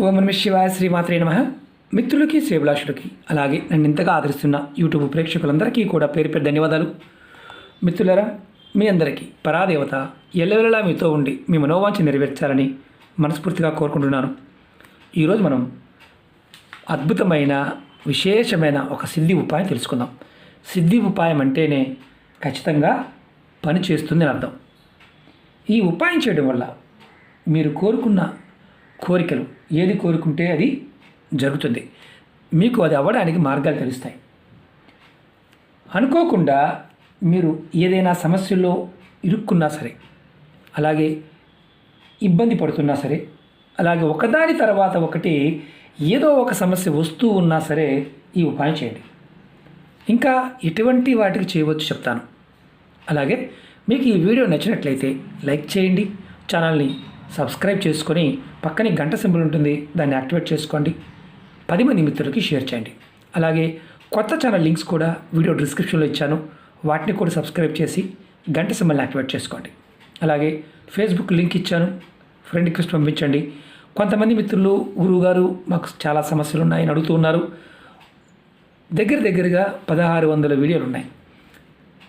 ఓం నమ శివాయ శ్రీమాత్రే నమ. మిత్రులకి శ్రీభిలాషులకి అలాగే నన్ను ఇంతగా ఆదరిస్తున్న యూట్యూబ్ ప్రేక్షకులందరికీ కూడా పేరు పేరు ధన్యవాదాలు. మిత్రులరా మీ అందరికీ పరాదేవత ఎల్లవెల్లలా మీతో ఉండి మీ మనోవాంఛ నెరవేర్చాలని మనస్ఫూర్తిగా కోరుకుంటున్నాను. ఈరోజు మనం అద్భుతమైన విశేషమైన ఒక సిద్ధి ఉపాయం తెలుసుకుందాం. సిద్ధి ఉపాయం అంటేనే ఖచ్చితంగా పని చేస్తుందని అర్థం. ఈ ఉపాయం చేయడం వల్ల మీరు కోరుకున్న కోరికలు. ఏది కోరుకుంటే అది జరుగుతుంది. మీకు అది అవ్వడానికి మార్గాలు తెలుస్తాయి. అనుకోకుండా మీరు ఏదైనా సమస్యల్లో ఇరుక్కున్నా సరే అలాగే ఇబ్బంది పడుతున్నా సరే అలాగే ఒకదాని తర్వాత ఒకటి ఏదో ఒక సమస్య వస్తూ ఉన్నా సరే ఈ ఉపాయం చేయండి. ఇంకా ఎటువంటి వాటికి చేయవచ్చు చెప్తాను. అలాగే మీకు ఈ వీడియో నచ్చినట్లయితే లైక్ చేయండి. ఛానల్ని సబ్స్క్రైబ్ చేసుకొని పక్కనే గంట సింబల్ ఉంటుంది దాన్ని యాక్టివేట్ చేసుకోండి. పది మంది మిత్రులకి షేర్ చేయండి. అలాగే కొత్త ఛానల్ లింక్స్ కూడా వీడియో డిస్క్రిప్షన్లో ఇచ్చాను. వాటిని కూడా సబ్స్క్రైబ్ చేసి గంట సింబల్ని యాక్టివేట్ చేసుకోండి. అలాగే ఫేస్బుక్ లింక్ ఇచ్చాను. ఫ్రెండ్ రిక్వెస్ట్ పంపించండి. కొంతమంది మిత్రులు గురువు గారు మాకు చాలా సమస్యలు ఉన్నాయని అడుగుతూ ఉన్నారు. దగ్గర దగ్గరగా పదహారు వందల వీడియోలు ఉన్నాయి.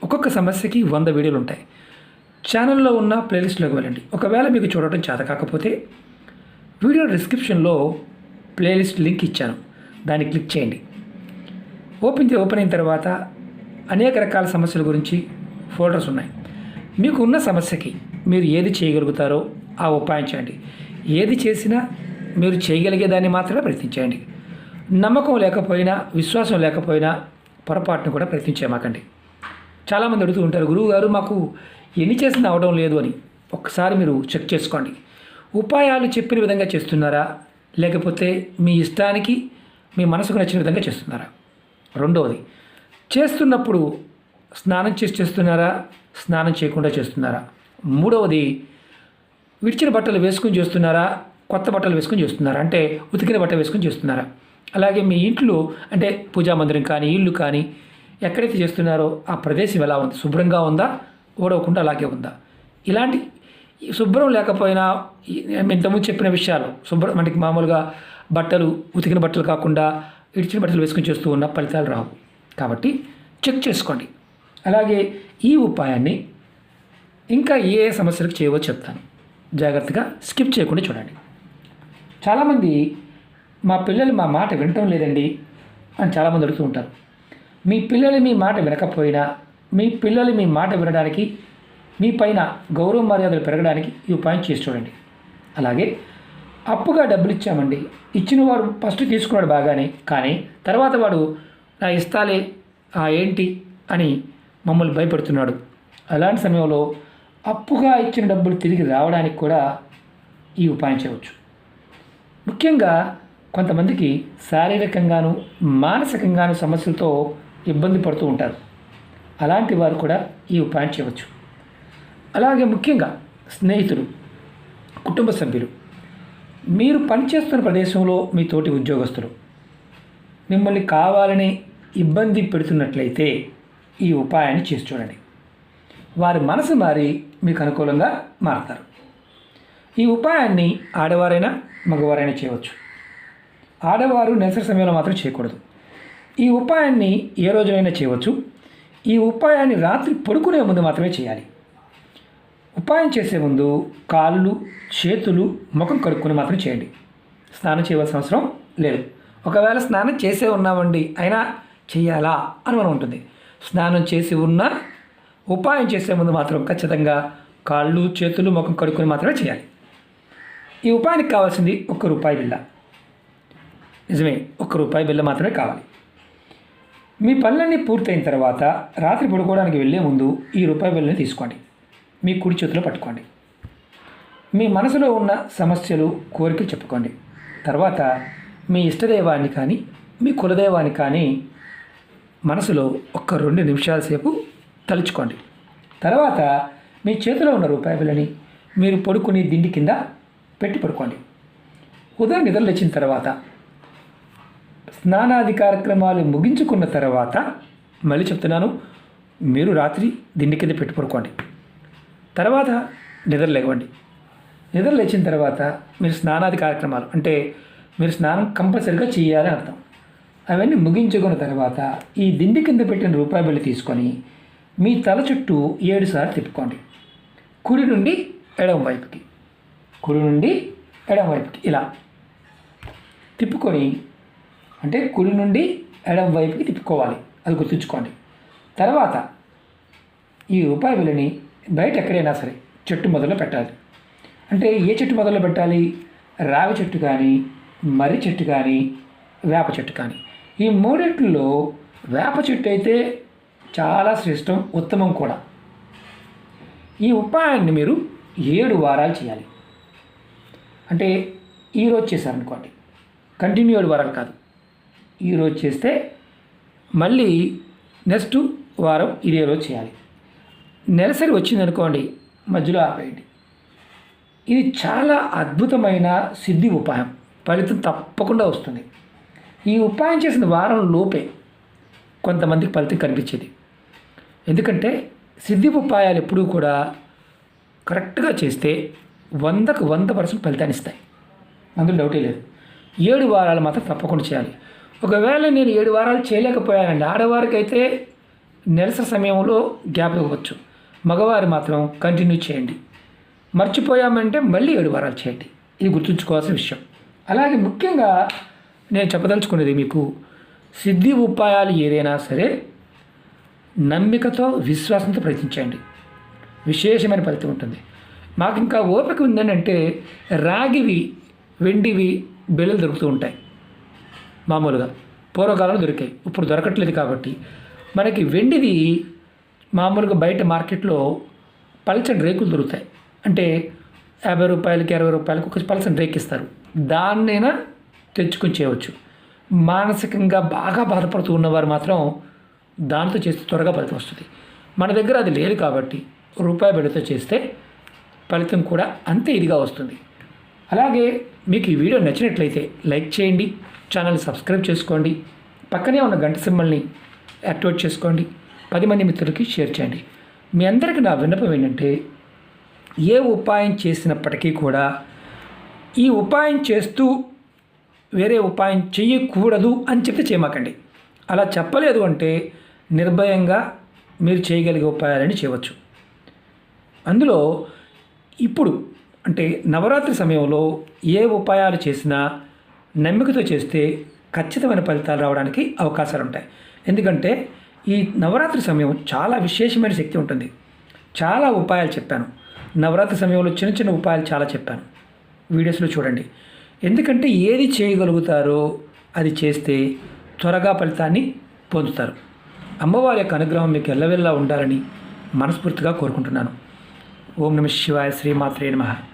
ఒక్కొక్క సమస్యకి వంద వీడియోలు ఉంటాయి. ఛానల్లో ఉన్న ప్లేలిస్ట్లోకి వెళ్ళండి. ఒకవేళ మీకు చూడటం చేత కాకపోతే వీడియో డిస్క్రిప్షన్లో ప్లేలిస్ట్ లింక్ ఇచ్చాను. దాన్ని క్లిక్ చేయండి. ఓపెన్ చే- ఓపెన్ అయిన తర్వాత అనేక రకాల సమస్యల గురించి ఫోల్డర్స్ ఉన్నాయి. మీకు ఉన్న సమస్యకి మీరు ఏది చేయగలుగుతారో ఆ ఉపాయం చేయండి. ఏది చేసినా మీరు చేయగలిగే దాన్ని మాత్రమే ప్రయత్నించండి నమ్మకం లేకపోయినా విశ్వాసం లేకపోయినా పొరపాటును కూడా ప్రయత్నించేమాకండి చాలామంది అడుగుతూ ఉంటారు గురువు గారు మాకు ఎన్ని చేసినా అవడం లేదు అని. ఒక్కసారి మీరు చెక్ చేసుకోండి. ఉపాయాలు చెప్పిన విధంగా చేస్తున్నారా? లేకపోతే మీ ఇష్టానికి మీ మనసుకు నచ్చిన విధంగా చేస్తున్నారా? రెండవది చేస్తున్నప్పుడు స్నానం చేసి చేస్తున్నారా? స్నానం చేయకుండా చేస్తున్నారా? మూడవది విడిచిన బట్టలు వేసుకుని చేస్తున్నారా? కొత్త బట్టలు వేసుకుని చేస్తున్నారా? అంటే ఉతికిన బట్టలు వేసుకుని చేస్తున్నారా? అలాగే మీ ఇంట్లో అంటే పూజా మందిరం కానీ ఇల్లు కానీ ఎక్కడైతే చేస్తున్నారో ఆ ప్రదేశం ఎలా ఉంది? శుభ్రంగా ఉందా? ఓడవకుండా అలాగే ఉందా? ఇలాంటి ఈ శుభ్రం లేకపోయినా ఇంతకుముందు చెప్పిన విషయాలు శుభ్రం మనకి మామూలుగా బట్టలు ఉతికిన బట్టలు కాకుండా ఇడిచిన బట్టలు వేసుకుని చేస్తూ ఉన్న ఫలితాలు రావు. కాబట్టి చెక్ చేసుకోండి. అలాగే ఈ ఉపాయాన్ని ఇంకా ఏ ఏ సమస్యలకు చేయవో చెప్తాను. జాగ్రత్తగా స్కిప్ చేయకుండా చూడండి. చాలామంది మా పిల్లలు మా మాట వినటం లేదండి అని చాలామంది అడుగుతూ ఉంటారు. మీ పిల్లలు మీ మాట వినకపోయినా మీ పిల్లలు మీ మాట వినడానికి మీ పైన గౌరవ మర్యాదలు పెరగడానికి ఈ ఉపాయం చేసి చూడండి. అలాగే అప్పుగా డబ్బులు ఇచ్చామండి. ఇచ్చిన వాడు ఫస్ట్ తీసుకున్నాడు బాగానే కానీ తర్వాత వాడు నా ఇస్తాలే ఆ ఏంటి అని మమ్మల్ని భయపెడుతున్నాడు. అలాంటి సమయంలో అప్పుగా ఇచ్చిన డబ్బులు తిరిగి రావడానికి కూడా ఈ ఉపాయం చేయవచ్చు. ముఖ్యంగా కొంతమందికి శారీరకంగాను మానసికంగాను సమస్యలతో ఇబ్బంది పడుతూ ఉంటారు. అలాంటి వారు కూడా ఈ ఉపాయం చేయవచ్చు. అలాగే ముఖ్యంగా స్నేహితులు కుటుంబ సభ్యులు మీరు పనిచేస్తున్న ప్రదేశంలో మీ తోటి ఉద్యోగస్తులు మిమ్మల్ని కావాలని ఇబ్బంది పెడుతున్నట్లయితే ఈ ఉపాయాన్ని చేసి చూడండి. వారి మనసు మారి మీకు అనుకూలంగా మారతారు. ఈ ఉపాయాన్ని ఆడవారైనా మగవారైనా చేయవచ్చు. ఆడవారు నెలసరి సమయంలో మాత్రం చేయకూడదు. ఈ ఉపాయాన్ని ఏ రోజునైనా చేయవచ్చు. ఈ ఉపాయాన్ని రాత్రి పడుకునే ముందు మాత్రమే చేయాలి. ఉపాయం చేసే ముందు కాళ్ళు చేతులు ముఖం కడుక్కుని మాత్రం చేయండి. స్నానం చేయవలసిన అవసరం లేదు. ఒకవేళ స్నానం చేసే ఉన్నామండి అయినా చేయాలా అని మనం ఉంటుంది. స్నానం చేసి ఉన్నా ఉపాయం చేసే ముందు మాత్రం ఖచ్చితంగా కాళ్ళు చేతులు ముఖం కడుక్కుని మాత్రమే చేయాలి. ఈ ఉపాయానికి కావాల్సింది ఒక్క రూపాయి బిల్ల నిజమే ఒక్క రూపాయి బిల్ల మాత్రమే కావాలి. మీ పనులన్నీ పూర్తయిన తర్వాత రాత్రి పడుకోవడానికి వెళ్ళే ముందు ఈ రూపాయి బిల్లుని తీసుకోండి. మీ కుడి చేతిలో పట్టుకోండి. మీ మనసులో ఉన్న సమస్యలు కోరికలు చెప్పుకోండి. తర్వాత మీ ఇష్టదైవాన్ని కానీ మీ కులదైవాన్ని కానీ మనసులో ఒక్క రెండు నిమిషాల సేపు తలుచుకోండి. తర్వాత మీ చేతిలో ఉన్న రూపాయి బిల్లని మీరు పడుకుని దిండి కింద పెట్టి పడుకోండి. ఉదయం నిద్ర లేచిన తర్వాత స్నానాది కార్యక్రమాలు ముగించుకున్న తర్వాత మళ్ళీ చెప్తున్నాను మీరు రాత్రి దిండి కింద పెట్టి పడుకోండి. తర్వాత నిద్ర లేవండి. నిద్ర లేచిన తర్వాత మీరు స్నానాది కార్యక్రమాలు అంటే మీరు స్నానం కంపల్సరిగా చేయాలని అర్థం. అవన్నీ ముగించుకున్న తర్వాత ఈ దిండి కింద పెట్టిన రూపాయి బిల్లు తీసుకొని మీ తల చుట్టూ ఏడుసార్లు తిప్పుకోండి. కుడి నుండి ఎడమ వైపుకి. కుడి నుండి ఎడమ వైపుకి. ఇలా. తిప్పుకొని అంటే కుడి నుండి ఎడమ వైపుకి తిప్పుకోవాలి. అది గుర్తుంచుకోండి. తర్వాత ఈ రూపాయి విలువని బయట ఎక్కడైనా సరే చెట్టు మొదలు పెట్టాలి. అంటే ఏ చెట్టు మొదలు పెట్టాలి? రావి చెట్టు కానీ మర్రి చెట్టు కానీ వేప చెట్టు కానీ. ఈ మూడింటిలో వేప చెట్టు అయితే చాలా శ్రేష్టం ఉత్తమం కూడా. ఈ ఉపాయాన్ని మీరు ఏడు వారాలు చేయాలి. అంటే ఈరోజు చేశారనుకోండి. కంటిన్యూ ఏడు వారాలు కాదు. ఈరోజు చేస్తే మళ్ళీ నెక్స్ట్ వారం ఇదే రోజు చేయాలి. నెలసరి వచ్చిందనుకోండి మధ్యలో ఆపేయండి. ఇది చాలా అద్భుతమైన సిద్ధి ఉపాయం. ఫలితం తప్పకుండా వస్తుంది. ఈ ఉపాయం చేసిన వారం లోపే కొంతమందికి ఫలితం కనిపించేది. ఎందుకంటే సిద్ధి ఉపాయాలు ఎప్పుడూ కూడా కరెక్ట్గా చేస్తే వందకు వంద పర్సెంట్ ఫలితాన్ని ఇస్తాయి. అందులో డౌటే లేదు. ఏడు వారాలు మాత్రం తప్పకుండా చేయాలి. ఒకవేళ నేను ఏడు వారాలు చేయలేకపోయానండి ఆడవారికి అయితే నిరసన సమయంలో గ్యాప్ ఇవ్వచ్చు. మగవారు మాత్రం కంటిన్యూ చేయండి. మర్చిపోయామంటే మళ్ళీ ఏడు వారాలు చేయండి. ఇది గుర్తుంచుకోవాల్సిన విషయం. అలాగే ముఖ్యంగా నేను చెప్పదలుచుకునేది మీకు సిద్ధి ఉపాయాలు ఏదైనా సరే నమ్మికతో విశ్వాసంతో ప్రయత్నించండి. విశేషమైన ఫలితం ఉంటుంది. మాకు ఇంకా ఓపిక ఉందని అంటే రాగివి వెండివి బెల్లలు దొరుకుతూ ఉంటాయి. మామూలుగా. పూర్వకాలంలో దొరికాయి. ఇప్పుడు దొరకట్లేదు కాబట్టి. మనకి వెండిది మామూలుగా బయట మార్కెట్లో పలచని రేకులు దొరుకుతాయి. అంటే యాభై రూపాయలకి అరవై రూపాయలకి ఒక పల్చని రేక్ ఇస్తారు. దాన్నైనా తెచ్చుకొని చేయవచ్చు. మానసికంగా బాగా బాధపడుతూ ఉన్నవారు మాత్రం దాంతో చేస్తే త్వరగా ఫలితం వస్తుంది. మన దగ్గర అది లేదు కాబట్టి రూపాయి బిడ్డతో చేస్తే ఫలితం కూడా అంతే ఇదిగా వస్తుంది. అలాగే మీకు ఈ వీడియో నచ్చినట్లయితే లైక్ చేయండి ఛానల్ సబ్స్క్రైబ్ చేసుకోండి పక్కనే ఉన్న గంట సింబల్ని యాక్టివేట్ చేసుకోండి పది మంది మిత్రులకి షేర్ చేయండి. మీ అందరికీ నా విన్నపం ఏంటంటే ఏ ఉపాయం చేసినప్పటికీ కూడా ఈ ఉపాయం చేస్తూ వేరే ఉపాయం చేయకూడదు అని చెప్పి చేయమాకండి. అలా చెప్పలేదు అంటే నిర్భయంగా మీరు చేయగలిగే ఉపాయాలని చేయవచ్చు. అందులో ఇప్పుడు అంటే నవరాత్రి సమయంలో ఏ ఉపాయాలు చేసినా నమ్మికతో చేస్తే ఖచ్చితమైన ఫలితాలు రావడానికి అవకాశాలు ఉంటాయి. ఎందుకంటే ఈ నవరాత్రి సమయం చాలా విశేషమైన శక్తి ఉంటుంది. చాలా ఉపాయాలు చెప్పాను. నవరాత్రి సమయంలో చిన్న చిన్న ఉపాయాలు చాలా చెప్పాను. వీడియోస్లో చూడండి. ఎందుకంటే ఏది చేయగలుగుతారో అది చేస్తే త్వరగా ఫలితాన్ని పొందుతారు. అమ్మవారి యొక్క అనుగ్రహం మీకు ఎల్లవెల్లా ఉండాలని మనస్ఫూర్తిగా కోరుకుంటున్నాను. ఓం నమ శివాయ శ్రీమాత్రే నమః.